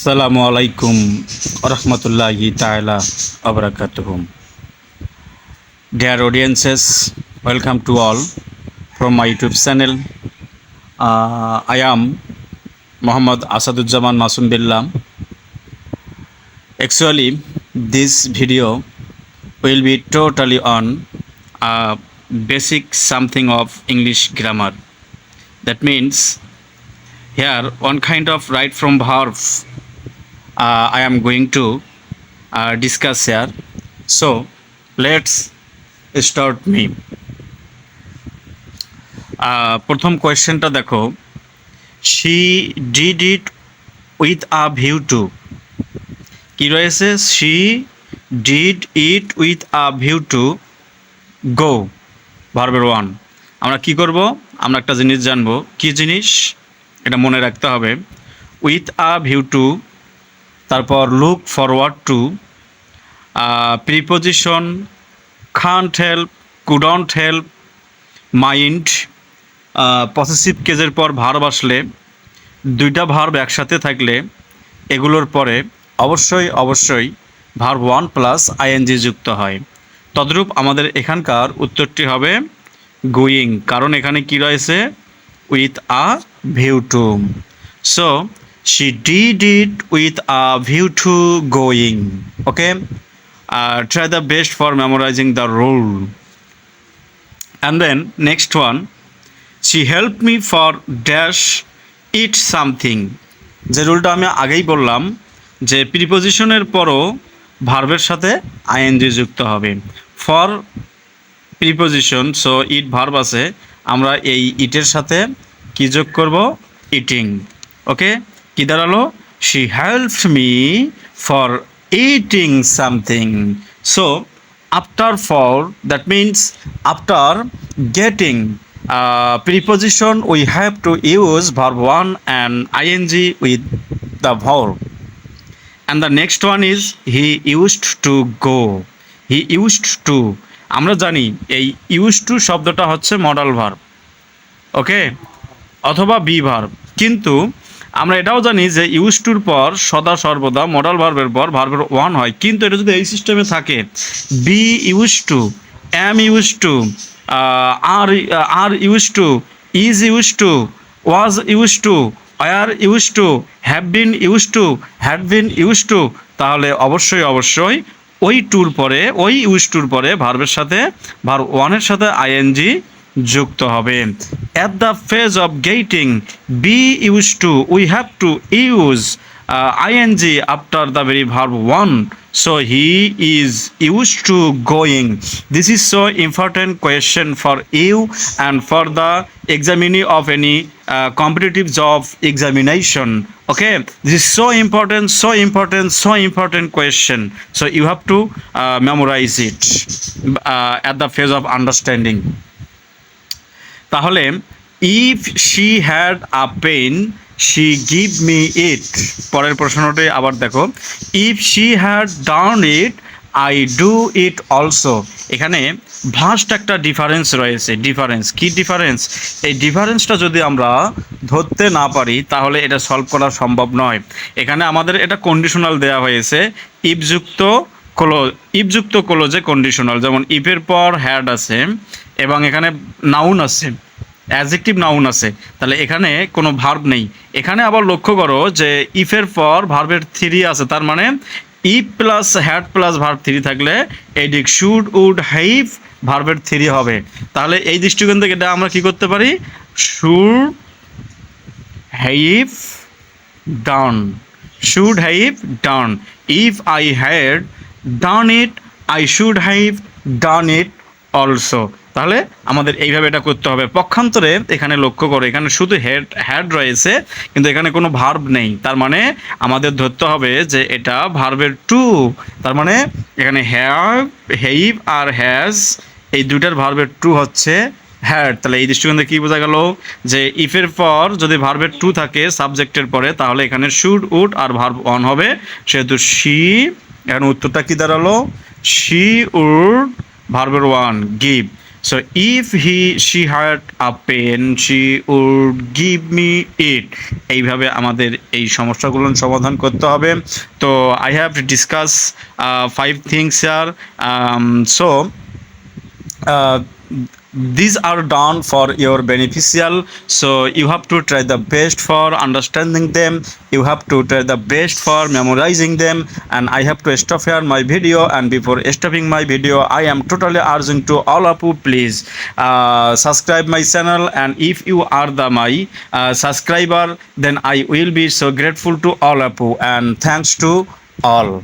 আসসালামু আলাইকুম রহমতুল্লাহ তায়লা আবরাকাত dear audiences welcome to all from my YouTube channel I am Mohammad Asaduzzaman Masum বিল্লাম actually this video will be totally on basic something of English grammar that means here one kind of right from verb I am going to uh, discuss here. So let's start me. Uh, প্রথম কোয়েশ্চেনটা দেখো। She did it with a view to কি রয়েছে? She did it with a view to go ভার্বের one আমরা কি করব? আমরা একটা জিনিস জানব। কি জিনিস? এটা মনে রাখতে হবে। উইথ আ ভিউ টু তারপর look forward to preposition can't help couldn't help mind possessive কেজের পর ভার্ব আসলে, দুইটা ভার্ব একসাথে থাকলে এগুলোর পরে অবশ্যই অবশ্যই ভার্ব ওয়ান প্লাস আইএনজি যুক্ত হয়। তদ্রূপ আমাদের এখানকার উত্তরটি হবে গোয়িং কারণ এখানে কি রয়েছে? With a view to so she did it with a view to going okay uh, try the best for memorizing the rule and then next one she helped me for dash eat something যে রুলটা আমি আগেই বললাম যে প্রিপোজিশনের পরও ভার্বের সাথে ING যুক্ত হবে for preposition so it verb আছে আমরা এই ইটের সাথে কি যোগ করব ইটিং ওকে কি দাঁড়াল? She help me for eating something so after for that means after getting preposition we have to use verb one and ING with the verb and the next one is he used to go he used to আমরা জানি, এই use to শব্দটা হচ্ছে modal verb okay অথবা be verb কিন্তু আমরা এটাও জানি যে ইউজ টুর পর সদা সর্বদা মডাল ভার্বের পর ভার্বের ওয়ান হয়। কিন্তু এটা যদি এই সিস্টেমে থাকে be use to am use to R are use to is use to was use to were use to have been use to had been use to তাহলে অবশ্যই অবশ্যই ওই টুর পরে, ওই ইউজ টুর পরে ভার্বের সাথে ভার ওয়ানের সাথে আইএনজি যুক্ত হবে। At the phase of getting be use to we have to use ING after the very verb one so he is use to going this is so important question for you and for the examinee of any competitive job examination okay this is so important so important so important question so you have to memorize it at the phase of understanding তাহলে if she had a pen she give me it পরের প্রশ্নটি আবার দেখো। If she had down it I do it also এখানে vast একটা difference রয়েছে। Difference কি difference এই ডিফারেন্সটা যদি আমরা ধরতে না পারি, তাহলে এটা সলভ করা সম্ভব নয়। এখানে আমাদের এটা কন্ডিশনাল দেওয়া হয়েছে। ইফযুক্ত ক্লো ইফযুক্ত ক্লোজে কন্ডিশনাল যেমন ইফের পর হ্যাড আছে। এবং এখানে নাউন আছে অ্যাজেক্টিভ নাউন আছে, তাহলে এখানে কোনো ভার্ব নেই। এখানে আবার লক্ষ্য করো যে ইফের পর ভার্বের থ্রি আছে, তার মানে if plus had plus verb three থাকলে এডিক শুড উড হাইভ ভার্বের থ্রি হবে। তাহলে এই দৃষ্টিকোণ থেকে এটা আমরা কি করতে পারি? Should have down should have down if I had done it I should have done it also তাহলে আমাদের এইভাবে এটা করতে হবে। পক্ষান্তরে এখানে লক্ষ্য করো, এখানে শুধু হেড হ্যাড রয়েছে, কিন্তু এখানে কোনো ভার্ব নেই। তার মানে আমাদের ধরতে হবে যে এটা ভার্বের টু তার মানে এখানে হ্যাভ হেইভ আর হ্যাজ এই দুইটার ভার্বের টু হচ্ছে হ্যাড তাহলে এই দৃষ্টিকোণ কী বোঝা গেল? যে ইফের পর যদি ভার্বের টু থাকে সাবজেক্টের পরে, তাহলে এখানে should would are verb one হবে। সেহেতু শি এখানে উত্তরটা কী দাঁড়াল? শি উড ভার্বের one give so if he she hurt a pen she would give me it এইভাবে আমাদের এই সমস্যাগুলো সমাধান করতে হবে। তো I have discuss five things R so these are done for your beneficial. So you have to try the best for understanding them. You have to try the best for memorizing them. And i have to stop here my video. And before stopping my video i am totally urging to all of you please uh, subscribe my channel. And if you are the my uh, subscriber then i will be so grateful to all of you. And thanks to all